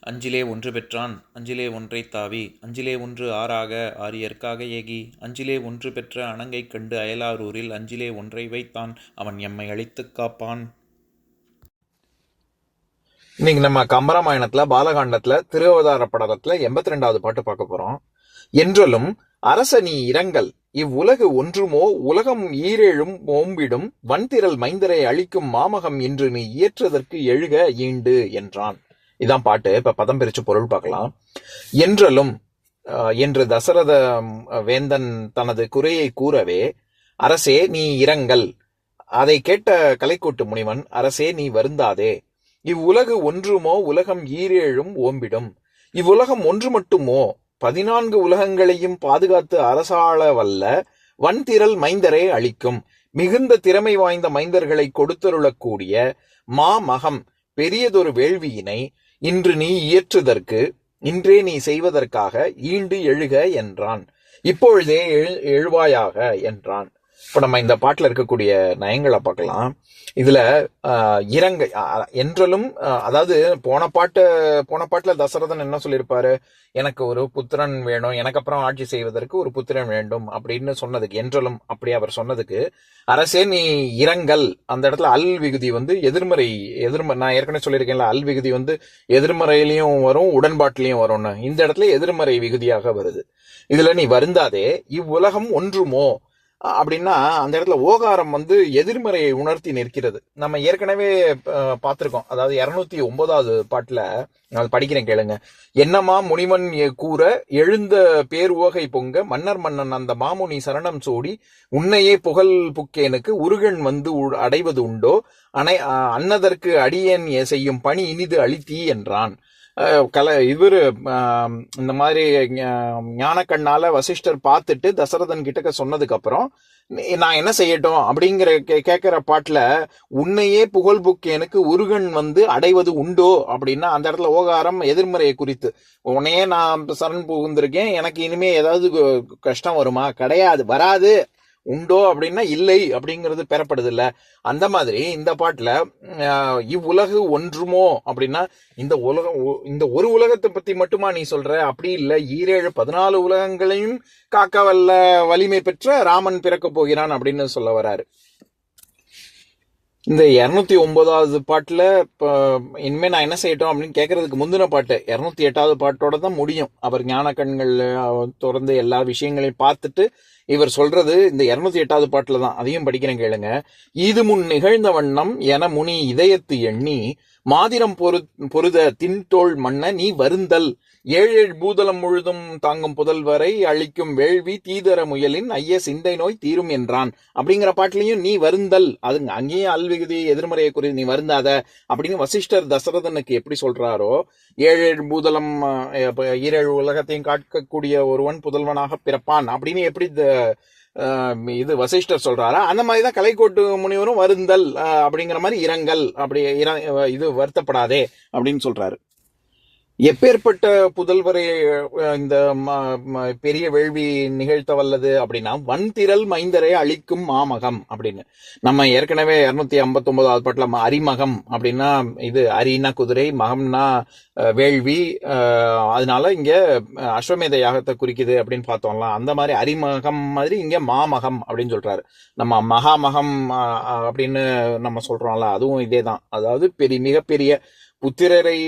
அஞ்சிலே ஒன்று பெற்றான் அஞ்சிலே ஒன்றை தாவி அஞ்சிலே ஒன்று ஆறாக ஆரியற்காக ஏகி அஞ்சிலே ஒன்று பெற்ற அணங்கை கண்டு அயலாரூரில் அஞ்சிலே ஒன்றை வைத்தான் அவன் எம்மை அழித்துக் காப்பான். இன்னைக்கு நம்ம கம்பராமாயணத்துல பாலகாண்டத்துல திருவதார படலத்துல எண்பத்தி ரெண்டாவது பாட்டு பார்க்க போறோம். என்றலும் அரச நீ இரங்கல் இவ்வுலகு ஒன்றுமோ உலகம் ஈரேழும் ஓம்பிடும் வன்திரல் மைந்தரை அழிக்கும் மாமகம் இன்று நீ இயற்றுவதற்கு எழுக ஈண்டு என்றான். இதான் பாட்டு. இப்ப பதம் பிரிச்சு பொருள் பார்க்கலாம். என்றலும் அஹ், என்று தசரத வேந்தன் தனது குறையை கூறவே அரசே நீ இரங்கல். அதை கேட்ட கலைக்கூட்டு முனிவன் அரசே நீ வருந்தாதே. இவ்வுலகு ஒன்றுமோ உலகம் ஈரேழும் ஓம்பிடும். இவ்வுலகம் ஒன்று மட்டுமோ பதினான்கு உலகங்களையும் பாதுகாத்து அரசாள வல்ல வன்திரல் மைந்தரை அளிக்கும். மிகுந்த திறமை வாய்ந்த மைந்தர்களை கொடுத்தருளக்கூடிய மாமகம் பெரியதொரு வேள்வியினை இன்று நீ இயற்றுதற்கு இன்றே நீ செய்வதற்காக ஈண்டு எழுக என்றான். இப்பொழுதே எழு எழுவாயாக என்றான். இப்ப நம்ம இந்த பாட்டுல இருக்கக்கூடிய நயங்களை பார்க்கலாம். இதுல ஆஹ், இறங்கை என்றலும் அதாவது போன பாட்டு போன பாட்டுல தசரதன் என்ன சொல்லியிருப்பாரு? எனக்கு ஒரு புத்திரன் வேணும் எனக்கு அப்புறம் ஆட்சி செய்வதற்கு ஒரு புத்திரன் வேண்டும் அப்படின்னு சொன்னதுக்கு என்றலும் அப்படி அவர் சொன்னதுக்கு அரசே நீ இரங்கல் அந்த இடத்துல அல் விகுதி வந்து எதிர்மறை எதிர்மறை நான் ஏற்கனவே சொல்லியிருக்கேன்ல அல் விகுதி வந்து எதிர்மறையிலையும் வரும் உடன்பாட்டிலையும் வரும்னு. இந்த இடத்துல எதிர்மறை விகுதியாக வருது. இதுல நீ வருந்தாதே இவ்வுலகம் ஒன்றுமோ? அப்படின்னா அந்த இடத்துல ஓகாரம் வந்து எதிர்மறையை உணர்த்தி நிற்கிறது. நம்ம ஏற்கனவே பார்த்துருக்கோம். அதாவது இரநூத்தி ஒன்பதாவது பாட்டில் நான் படிக்கிறேன் கேளுங்க. என்னமா முனிவன் கூற எழுந்த பேருவகை பொங்க மன்னர் மன்னன் அந்த மாமுனி சரணம் சோடி உன்னையே புகழ் புக்கேனுக்கு உருகன் வந்து உ- அடைவது உண்டோ? அணை அன்னதற்கு அடியேன் செய்யும் பணி இனிது அளித்தீ என்றான். கல இவர் இந்த மாதிரி ஞானக்கண்ணால வசிஷ்டர் பார்த்துட்டு தசரதன் கிட்டக்க சொன்னதுக்கு அப்புறம் நான் என்ன செய்யட்டும்? அப்படிங்கிற கே- கேட்குற பாட்டில் உன்னையே புகழ் புக் எனக்கு உருகன் வந்து அடைவது உண்டோ? அப்படின்னா அந்த இடத்துல ஓகாரம் எதிர்மறையை குறித்து உன்னையே நான் சரண் புகுந்திருக்கேன் எனக்கு இனிமே ஏதாவது கஷ்டம் வருமா? கிடையாது வராது. உண்டோ அப்படின்னா இல்லை அப்படிங்கிறது பெறப்படுது இல்ல அந்த மாதிரி இந்த பாட்டுல இவ்வுலகு ஒன்றுமோ அப்படின்னா இந்த உலகம் ஒ- இந்த ஒரு உலகத்தை பத்தி மட்டுமா நீ சொல்ற? அப்படி இல்லை. ஈரேழு பதினாலு உலகங்களையும் காக்க வல்ல வலிமை பெற்ற ராமன் பிறக்க போகிறான் அப்படின்னு சொல்ல வராரு. இந்த இருநூத்தி ஒன்பதாவது பாட்டுல இப்போ இனிமேல் நான் என்ன செய்யட்டும் அப்படின்னு கேட்கறதுக்கு முந்தின பாட்டு இருநூத்தி எட்டாவது பாட்டோட தான் முடியும். அவர் ஞான கண்கள் திறந்து எல்லா விஷயங்களையும் பார்த்துட்டு இவர் சொல்றது இந்த இருநூத்தி எட்டாவது பாட்டுல தான். அதையும் படிக்கிறேன் கேளுங்க. இது முன் நிகழ்ந்த வண்ணம் என முனி இதயத்து எண்ணி மாதிரம் பொரு பொருத தின்தோள் மன்ன நீ வருந்தல் ஏழு ஏழு பூதலம் முழுதும் தாங்கும் புதல்வரை அழிக்கும் வேள்வி தீதர முயலின் ஐய சிந்தை நோய் தீரும் என்றான். அப்படிங்கிற பாட்டுலயும் நீ வருந்தல் அதுங்க அங்கேயும் அல்விகுதி எதிர்மறையை குறி நீ வருந்தாத அப்படின்னு வசிஷ்டர் தசரதனுக்கு எப்படி சொல்றாரோ ஏழு பூதலம் ஈரேழு உலகத்தையும் காக்கக்கூடிய ஒருவன் புதல்வனாக பிறப்பான் அப்படின்னு எப்படி இது வசிஷ்டர் சொல்றாரா? அந்த மாதிரி தான் கலைக்கோட்டு முனிவரும் வருந்தல் அஹ், அப்படிங்கிற மாதிரி இரங்கல் அப்படி இது வருத்தப்படாதே அப்படின்னு சொல்றாரு. எப்பேற்பட்ட புதல்வரை இந்த ம- பெரிய வேள்வி நிகழ்த்த வல்லது அப்படின்னா வன்திரல் மைந்தரை அழிக்கும் மாமகம் அப்படின்னு. நம்ம ஏற்கனவே இருநூத்தி ஐம்பத்தி ஒன்பதாவது பாட்டுல அரிமகம் அப்படின்னா இது அரினா குதிரை மகம்னா அஹ், வேள்வி அஹ், அதனால இங்க அஸ்வமேத யாகத்தை குறிக்குது அப்படின்னு பார்த்தோம்ல அந்த மாதிரி அரிமகம் மாதிரி இங்க மாமகம் அப்படின்னு சொல்றாரு. நம்ம மகாமகம் அஹ், அப்படின்னு நம்ம சொல்றோம்ல அதுவும் இதேதான். அதாவது பெரிய மிகப்பெரிய புத்திரரை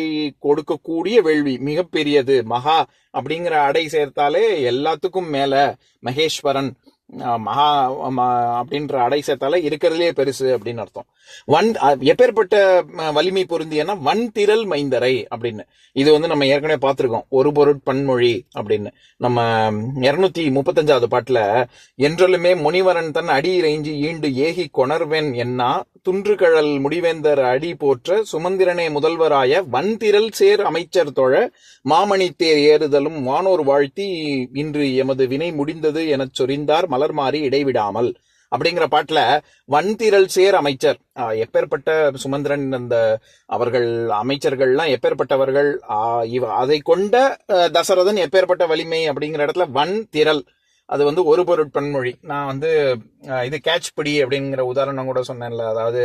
கொடுக்கக்கூடிய வேள்வி மிகப்பெரியது மகா அப்படிங்கிற அடை சேர்த்தாலே எல்லாத்துக்கும் மேல மகேஸ்வரன் மகா அப்படின்ற அடை சேர்த்தாலே இருக்கிறதுலே பெருசு அப்படின்னு அர்த்தம். வன் எப்பேற்பட்ட வலிமை பொருந்தியன்னா வன் திரள் மைந்தரை அப்படின்னு. இது வந்து நம்ம ஏற்கனவே பார்த்துருக்கோம். ஒரு பொருட் பன்மொழி அப்படின்னு. நம்ம இருநூத்தி முப்பத்தஞ்சாவது பாட்டுல என்றலுமே முனிவரன் தன் அடி இறைஞ்சி ஈண்டு ஏகி கொணர்வென் என்னா துன்றுகழல் முடிவேந்தர் அடி போற்ற சுமந்திரனே முதல்வராய வன்திரள் சேர் அமைச்சர் தொழ மாமணி தேர் ஏறுதலும் வானோர் வாழ்த்தி இன்று எமது வினை முடிந்தது எனச் சொரிந்தார் மலர்மாறி இடைவிடாமல். அப்படிங்கிற பாட்டுல வன்திரள் சேர் அமைச்சர் ஆஹ், எப்பேற்பட்ட சுமந்திரன் அந்த அவர்கள் அமைச்சர்கள்லாம் எப்பேற்பட்டவர்கள் ஆஹ், இவ அதை கொண்ட தசரதன் எப்பேற்பட்ட வலிமை அப்படிங்கிற இடத்துல வன் திரள் அது வந்து ஒரு பொருட்பன்மொழி நான் வந்து இது கேட்ச் பிடி அப்படிங்கிற உதாரணம் கூட சொன்னேன்ல. அதாவது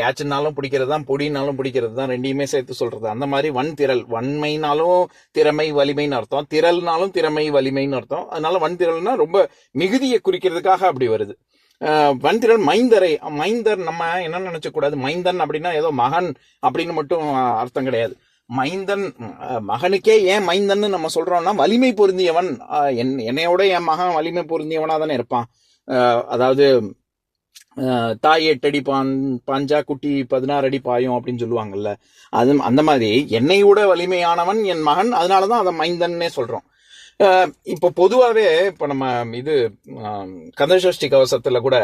கேட்ச்னாலும் பிடிக்கிறது தான் பொடினாலும் பிடிக்கிறது தான் ரெண்டையுமே சேர்த்து சொல்றது. அந்த மாதிரி வன் திரள். வன்மைனாலும் திறமை வலிமைன்னு அர்த்தம். திரள்னாலும் திறமை வலிமைன்னு அர்த்தம். அதனால வன் திரள்னா ரொம்ப மிகுதியை குறிக்கிறதுக்காக அப்படி வருது. வன்திரள் மைந்தரை மைந்தர் நம்ம என்ன நினைச்ச கூடாது மைந்தன் அப்படின்னா ஏதோ மகன் அப்படின்னு மட்டும் அர்த்தம் கிடையாது. மைந்தன் மகனுக்கே ஏன் மைந்தன்னு நம்ம சொல்றோம்னா வலிமை பொருந்தியவன் என் என்னையோட என் மகன் வலிமை பொருந்தியவனா தானே இருப்பான். அதாவது தாய் எட்டு அடி பான் பாஞ்சா குட்டி பதினாறு அடி பாயும் அப்படின்னு சொல்லுவாங்கல்ல. அது அந்த மாதிரி என்னை விட வலிமையானவன் என் மகன் அதனாலதான் அதை மைந்தன்னே சொல்றோம். இப்போ பொதுவாகவே இப்போ நம்ம இது கந்தசஷ்டி கவசத்தில் கூட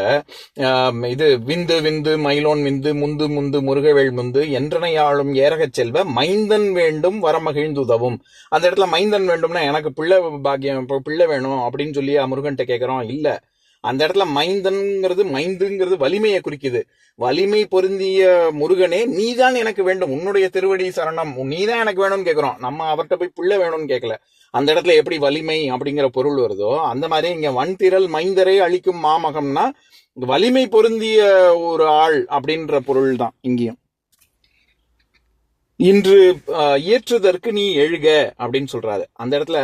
இது விந்து விந்து மயிலோன் விந்து முந்து முந்து முருகவேள் முந்து என்றனையாளும் ஏரகச் செல்வ மைந்தன் வேண்டும் வரமகிழ்ந்துதவும். அந்த இடத்துல மைந்தன் வேண்டும்னா எனக்கு பிள்ளை பாக்கியம் இப்போ பிள்ளை வேணும் அப்படின்னு சொல்லி முருகன்ட்ட கேட்குறோம் இல்லை. அந்த இடத்துல மைந்தன்ங்கிறது மைந்துங்கிறது வலிமையை குறிக்குது. வலிமை பொருந்திய முருகனே நீதான் எனக்கு வேண்டும். உன்னுடைய திருவடி சரணம். நீதான் எனக்கு வேணும்னு கேட்கிறோம் நம்ம அவர்கிட்ட போய் பிள்ளை வேணும்னு கேட்கல அந்த இடத்துல எப்படி வலிமை அப்படிங்கிற பொருள் வருதோ அந்த மாதிரி இங்க வன்திரல் மைந்தரை அழிக்கும் மாமகம்னா வலிமை பொருந்திய ஒரு ஆள் அப்படின்ற பொருள் தான் இங்கேயும். இன்று இயற்றுதற்கு நீ எழுக அப்படின்னு சொல்றாரு. அந்த இடத்துல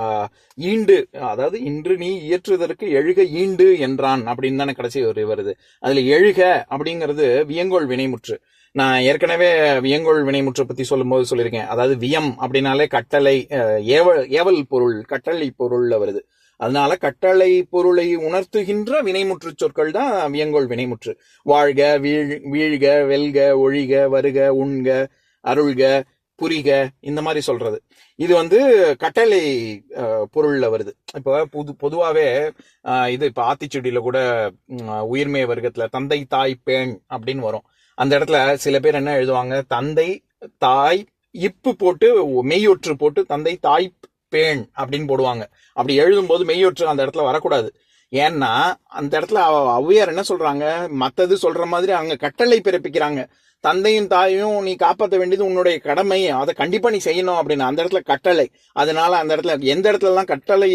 ஆஹ், ஈண்டு அதாவது இன்று நீ இயற்றுதற்கு எழுக ஈண்டு என்றான் அப்படின்னு தானே கடைசி ஒரு வருது. அதுல எழுக அப்படிங்கிறது வியங்கோள் வினைமுற்று. நான் ஏற்கனவே வியங்கோள் வினைமுற்று பத்தி சொல்லும்போது சொல்லியிருக்கேன். அதாவது வியம் அப்படின்னாலே கட்டளை ஏவல் ஏவல் பொருள் கட்டளை பொருள்ல வருது. அதனால கட்டளை பொருளை உணர்த்துகின்ற வினைமுற்று சொற்கள் தான் வியங்கோள் வினைமுற்று. வாழ்க வீழ் வீழ்க வெல்க ஒழிக வருக உண்க அருள்க புரிக இந்த மாதிரி சொல்றது. இது வந்து கட்டளை பொருள்ல வருது. இப்போ புது பொதுவாகவே இது இப்போ ஆத்திச்செடியில கூட உயிர்மைய வர்க்கத்தில் வர்க்கத்துல தந்தை தாய் பேண் அப்படின்னு வரும். அந்த இடத்துல சில பேர் என்ன எழுதுவாங்க? தந்தை தாய் இப்பு போட்டு மெய்யொற்று போட்டு தந்தை தாய் பேண் அப்படின்னு போடுவாங்க. அப்படி எழுதும்போது மெய்யொற்று அந்த இடத்துல வரக்கூடாது. ஏன்னா அந்த இடத்துல அவ- ஔவையார் என்ன சொல்றாங்க? மத்தது சொல்ற மாதிரி அங்க கட்டளை பிறப்பிக்கிறாங்க. தந்தையும் தாயும் நீ காப்பாற்ற வேண்டியது உன்னுடைய கடமை. அதை கண்டிப்பா நீ செய்யணும் அப்படின்னு அந்த இடத்துல கட்டளை. அதனால அந்த இடத்துல எந்த இடத்துல எல்லாம் கட்டளை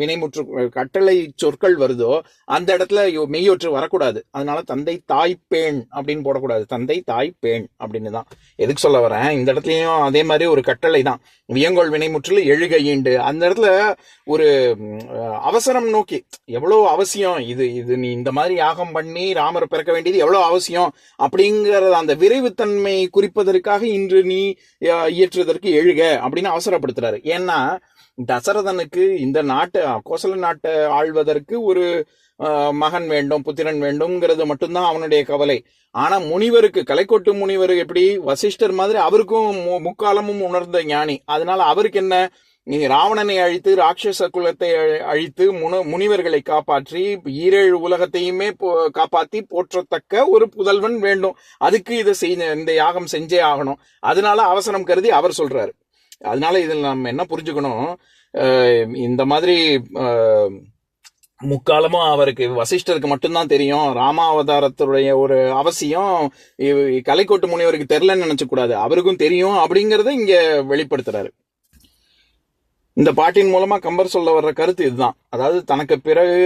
வினைமுற்று கட்டளை சொற்கள் வருதோ அந்த இடத்துல மெய்யொற்று வரக்கூடாது. அதனால தந்தை தாய் பேண் அப்படின்னு போடக்கூடாது. தந்தை தாய் பேண் அப்படின்னு தான். எதுக்கு சொல்ல வரேன்? இந்த இடத்துலயும் அதே மாதிரி ஒரு கட்டளை தான். வியங்கோள் வினைமுற்றில் எழுக அந்த இடத்துல ஒரு அவசரம் நோக்கி எவ்வளவு அவசியம்? இது இது நீ இந்த மாதிரி யாகம் பண்ணி ராமர் பிறக்க வேண்டியது எவ்வளவு அவசியம்? அப்படிங்கிற அப்படிங்கறத அந்த விரைவுத்தன்மை குறிப்பதற்காக இன்று நீ இயற்றுவதற்கு எழுக அப்படின்னு அவசரப்படுத்துறாரு. ஏன்னா தசரதனுக்கு இந்த நாட்டை கோசல நாட்டை ஆள்வதற்கு ஒரு மகன் வேண்டும் புத்திரன் வேண்டும்ங்கிறது மட்டும்தான் அவனுடைய கவலை. ஆனா முனிவருக்கு கலைக்கோட்டு முனிவர் எப்படி வசிஷ்டர் மாதிரி அவருக்கும் மு- முக்காலமும் உணர்ந்த ஞானி. அதனால அவருக்கு என்ன நீ ராவணனை அழித்து ராட்சச குலத்தை அழி- அழித்து முன முனிவர்களை காப்பாற்றி ஈரேழு உலகத்தையுமே போ- காப்பாத்தி போற்றத்தக்க ஒரு புதல்வன் வேண்டும். அதுக்கு இதை செய் இந்த யாகம் செஞ்சே ஆகணும். அதனால அவசரம் கருதி அவர் சொல்றாரு. அதனால இதில் நம்ம என்ன புரிஞ்சுக்கணும்? இந்த மாதிரி முக்காலமும் அவருக்கு வசிஷ்டருக்கு மட்டும்தான் தெரியும். ராமாவதாரத்துடைய ஒரு அவசியம் கலைக்கோட்டு முனிவருக்கு தெரிலன்னு நினைச்சக்கூடாது. அவருக்கும் தெரியும் அப்படிங்கிறத இங்க வெளிப்படுத்துறாரு. இந்த பாட்டின் மூலமா கம்பர் சொல்ல வர்ற கருத்து இதுதான். அதாவது தனக்கு பிறகு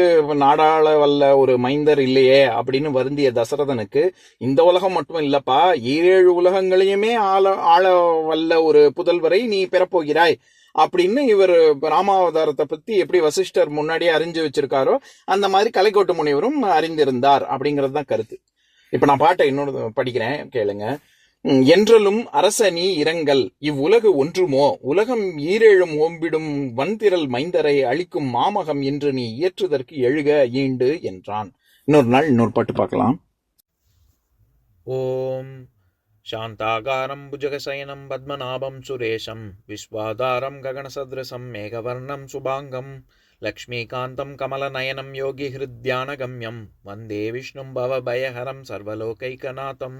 நாடாள வல்ல ஒரு மைந்தர் இல்லையே அப்படின்னு வருந்திய தசரதனுக்கு இந்த உலகம் மட்டும் இல்லப்பா ஏழு உலகங்களையுமே ஆள ஆள வல்ல ஒரு புதல்வரை நீ பெறப்போகிறாய் அப்படின்னு இவர் ராமாவதாரத்தை பத்தி எப்படி வசிஷ்டர் முன்னாடியே அறிஞ்சு வச்சிருக்காரோ அந்த மாதிரி கலைக்கோட்டு முனிவரும் அறிந்திருந்தார் அப்படிங்கிறது தான் கருத்து. இப்ப நான் பாட்டை இன்னொரு படிக்கிறேன் கேளுங்க. என்றலும் அரசனி இரங்கல் இவ்வுலகு ஒன்றுமோ உலகம் ஈரேழும் ஓம்பிடும் வன்திரல் மைந்தரை அழிக்கும் மாமகம் என்று நீ இயற்றுதற்கு எழுக ஈண்டு என்றான் இன்னொரு நாள் இன்னொரு பாட்டு பார்க்கலாம் ॐ शान्ताकारं भुजगशयनं पद्मनाभं सुरेशं विश्वाधारं गगनसदृशं मेघवर्णं शुभाङ्गं लक्ष्मीकान्तं कमलनयनं योगिहृद्यानगम्यं वन्दे विष्णुं भवभयहरं सर्वलोकैकनाथम्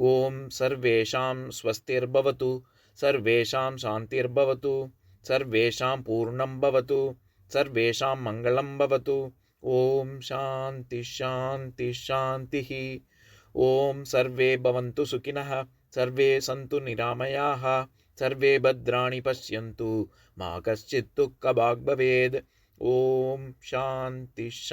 ॐ सर्वेषां स्वस्तिर्भवतु सर्वेषां शान्तिर्भवतु सर्वेषां पूर्णं भवतु सर्वेषां मङ्गलं भवतु ॐ शान्तिश्शान्तिश्शान्तिः ॐ सर्वे भवन्तु सुखिनः सर्वे सन्तु निरामयाः सर्वे भद्राणि पश्यन्तु मा कश्चित् दुःखभाग् भवेद् ॐ शान्तिश्शान्तिश्शान्तिः